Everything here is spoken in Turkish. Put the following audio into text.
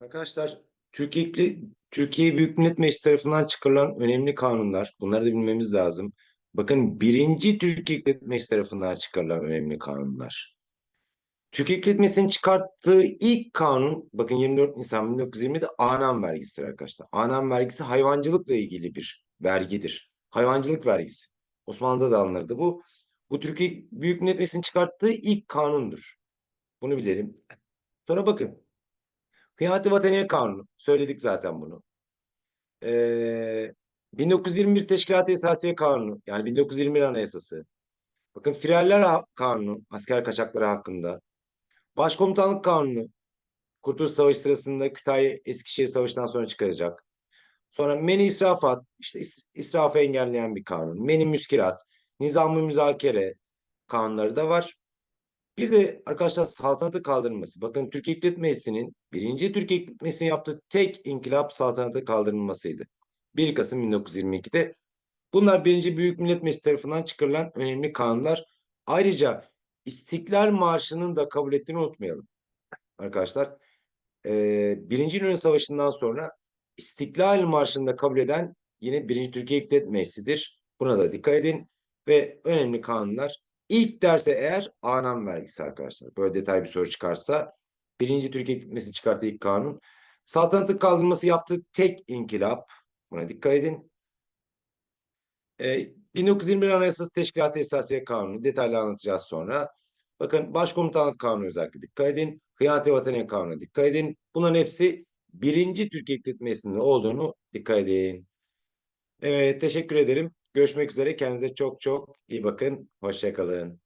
Arkadaşlar Türkiye, Türkiye Büyük Millet Meclisi tarafından çıkarılan önemli kanunlar. Bunları da bilmemiz lazım. Bakın birinci Türkiye Büyük Millet Meclisi tarafından çıkarılan önemli kanunlar. Türkiye Büyük Millet Meclisi'nin çıkarttığı ilk kanun bakın 24 Nisan 1920'de Anam vergisidir arkadaşlar. Anam vergisi hayvancılıkla ilgili bir vergidir. Hayvancılık vergisi. Osmanlı'da da alınırdı bu. Bu Türkiye Büyük Millet Meclisi'nin çıkarttığı ilk kanundur. Bunu bilelim. Sonra bakın Hıyati Vataniye Kanunu. Söyledik zaten bunu. Ee, 1921 Teşkilat-ı Esasiye Kanunu. Yani 1921 Anayasası. Bakın Firaller Ha- Kanunu. Asker kaçakları hakkında. Başkomutanlık Kanunu. Kurtuluş Savaşı sırasında Kütahya Eskişehir Savaşı'ndan sonra çıkaracak. Sonra Meni İsrafat. işte is- israfı engelleyen bir kanun. Meni Müskilat. Nizam-ı Müzakere kanunları da var. Bir de arkadaşlar saltanatı kaldırılması. Bakın Türkiye Büyük Meclisi'nin birinci Türkiye Büyük Meclisi'nin yaptığı tek inkılap saltanatı kaldırılmasıydı. 1 Kasım 1922'de. Bunlar birinci Büyük Millet Meclisi tarafından çıkarılan önemli kanunlar. Ayrıca İstiklal Marşı'nın da kabul ettiğini unutmayalım. Arkadaşlar Birinci Dünya Savaşı'ndan sonra İstiklal Marşı'nı da kabul eden yine birinci Türkiye Büyük Meclisi'dir. Buna da dikkat edin. Ve önemli kanunlar İlk derse eğer anam vergisi arkadaşlar. Böyle detay bir soru çıkarsa birinci Türkiye gitmesi çıkarttığı ilk kanun. Saltanatın kaldırılması yaptığı tek inkılap. Buna dikkat edin. Ee, 1921 Anayasası Teşkilat-ı Esasiye Kanunu. Detaylı anlatacağız sonra. Bakın Başkomutanlık Kanunu özellikle dikkat edin. Hıyati Vataniye Kanunu dikkat edin. Bunların hepsi birinci Türkiye Gitmesi'nin olduğunu dikkat edin. Evet teşekkür ederim. Görüşmek üzere. Kendinize çok çok iyi bakın. Hoşçakalın.